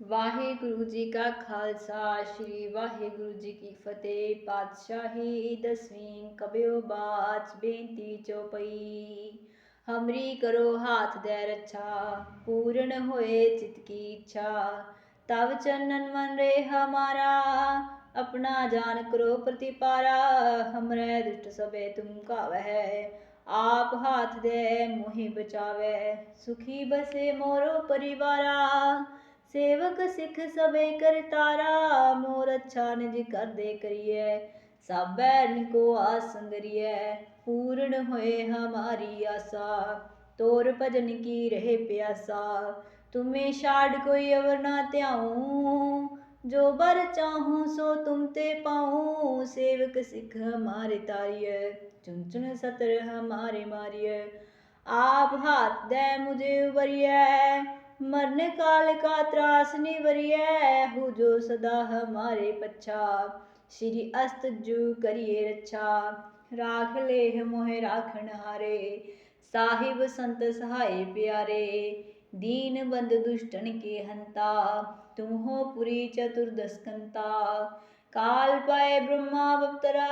ਵਾਹਿਗੁਰੂ ਜੀ ਕਾ ਖਾਲਸਾ ਸ੍ਰੀ ਵਾਹਿਗੁਰੂ ਜੀ ਕੀ ਫਤਿਹ ਪਾਤਸ਼ਾਹੀ ਦਸਵੀਂ ਕਬਿਓ ਬਾਚ ਬੇਨਤੀ ਚੋਪਈ ਹਮਰੀ ਕਰੋ ਹਾਥ ਦੇ ਰੱਛਾ ਪੂਰਨ ਹੋਏ ਚਿਤ ਕੀ ਇੱਛਾ ਤਵ ਚੰਨਨ ਮਨ ਰੇ ਹਮਾਰਾ अपना जान करो प्रतिपारा हमरे दुष्ट सबे तुम कावह आप हाथ दे मोहि बचावे सुखी बसे मोरो परिवारा सेवक सिख सबे कर तारा मोर अच्छा निज कर दे करिए सब बैन को आसंगरिए पूर्ण होए हमारी आशा तोर भजन की रहे प्यासा तुम्हें छाड़ कोई अवर ना त्याऊं जो बर चाहूँ सो तुम ते पाऊँ सेवक सिख हमारे तारिय चुन चुन सतर हमारे मारिय आप हाथ दे मुझे उबरिय मरने काल का त्रास निवरिय हु जो सदा हमारे पच्छा। श्री अस्त जू करिए रच्छा, राख ले मोहे राखण हारे। साहिब संत सहाय प्यारे, दीन बंद दुष्टन के हंता। तुम हो पुरी चतुर्दस्कंता काल पाए ब्रह्मा अवतरा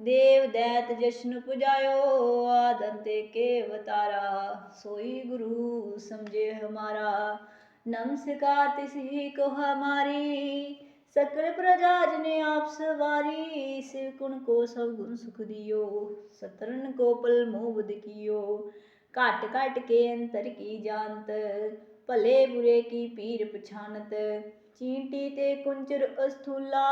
देव दैत जश्न पुजायो, आदंते के अवतारा सोई गुरु समझे हमारा नमस्कार ही को हमारी। सकल प्रजा ने आप सवारी, शिव को सब गुण सुख दियो सतरन को पल मोह कियो। काट काट के अंतर की जानत भले बुरे की पीर पछानत। चींटी ते कुंचर अस्थूला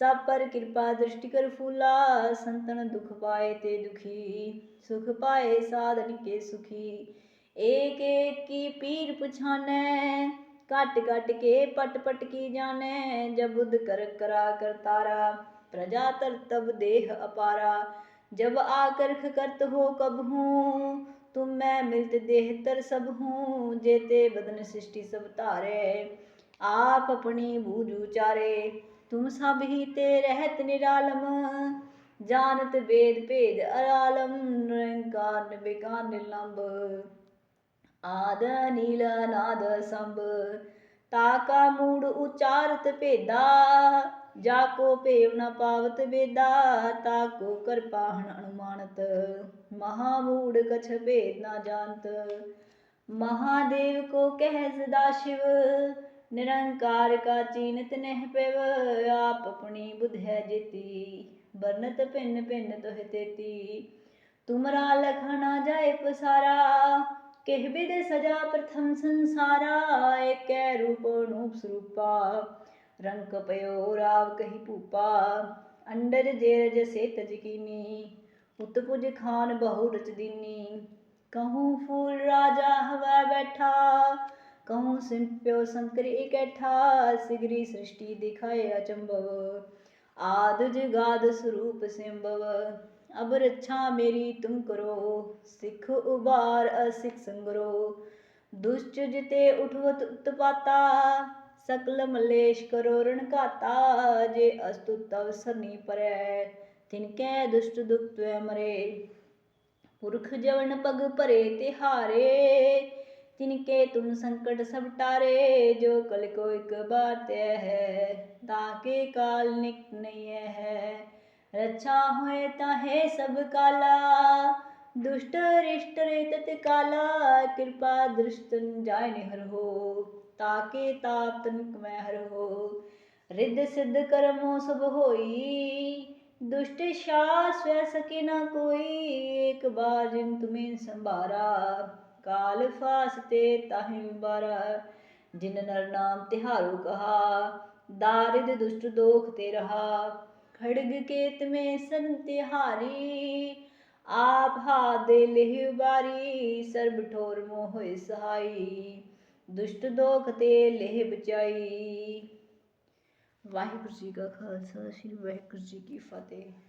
सब पर कृपा दृष्टि कर फूला, संतन दुख पाए ते दुखी, सुख पाए साधन के सुखी। एक एक की पीर पुछाने, कट कट के पट पट की जाने, जब बुद्ध कर करा कर तारा, प्रजा तर तब देह अपारा। जब आकर करत हो कब हूँ, तुम मैं मिलत देह तर सब हूँ, जेते बदन सृष्टि सब तारे। आप अपनी बूझ उचारे तुम सब ही ते रहत निरालम, जानत वेद भेद अरालम निरंकार बेकार निलंब आद नील नाद संभ ताका मूड उचारत भेदा जाको भेव न पावत वेदा ताको कर पाहन अनुमानत। महामूड कछ भेद न जानत, महादेव को कह सदा शिव ਨਿਰੰਕਾਰ ਕਾ ਚੀਨਤ ਨਹਿ ਪਿਵ, ਆਪ ਆਪਣੀ ਬੁਧ ਹੈ ਜੇਤੀ। ਬਰਨਤ ਭਿੰਨ ਭਿੰਨ ਤੋਹ ਤੇਤੀ। ਤੁਮਰਾ ਲਖਣਾ ਜਾਏ ਪਸਾਰਾ, ਕਹਿ ਬਿਦ ਸਜਾ ਪ੍ਰਥਮ ਸੰਸਾਰਾ, ਏਕੈ ਰੂਪ ਅਨੂਪ ਸਰੂਪਾ। ਰੰਕ ਪਇਓ ਰਾਵ ਕਹੀ ਭੂਪਾ, ਅੰਡਰ ਜੇਰ ਜਸੇ ਤਜਕੀਨੀ ਉਤ ਪੁਜ ਖਾਨ ਬਹੁ ਰਚ ਦੀਨੀ। ਕਹੂੰ ਫੂਲ ਰਾਜਾ ਹਵਾ ਬੈਠਾ कहूँ सिंप्यो शंकर इकट्ठा सिगरी सृष्टि दिखाए अचंभव। आद जगाद स्वरूप सिंभव, अब रक्षा मेरी तुम करो, सिख उबार असिख संगरो। दुष्ट जिते उठवत उत्पाता, सकल मलेश करो रण घाता जे अस्तु तव सरनी परै, तिनकै दुष्ट दुख त्वै मरे। पुरख जवन पग भरे तिहारे तिनके तुम संकट सब टारे, जो कल को एक बार तय है, ताके काल निक नहीं है। रक्षा होए ताहे सब काला, दुष्ट रिष्ट रे तत्काला, कृपा दृष्ट जाय निहर हो, ताके ताप तनिक में हर हो। रिद्ध सिद्ध कर्मो सब होई, दुष्ट शास सके न कोई, एक बार जिन तुम्हें संभारा ਕਾਲ ਫਾਸਤੇ ਤਾਹਿ ਬਾਰ, ਜਿਨ ਨਰ ਨਾਮ ਤਿਹਾਰੂ ਕਹਾ, ਦਾਰਿਦ ਦੁਸ਼ਟ ਦੋਖ ਤੇ ਰਹਾ। ਖੜਗ ਕੇਤ ਮੇ ਸੰਤਿਹਾਰੀ ਆਪ ਹਾ ਦੇ ਲਿਹ ਬਾਰੀ ਸਰਬ ਠੋਰ ਮੋਹ ਹੋਇ ਸਹਾਈ, ਦੁਸ਼ਟ ਦੋਖ ਤੇ ਲਿਹ ਬਚਾਈ। ਵਾਹਿਗੁਰੂ ਜੀ ਕਾ ਖਾਲਸਾ, ਸ੍ਰੀ ਵਾਹਿਗੁਰੂ ਜੀ ਕੀ ਫਤਿਹ।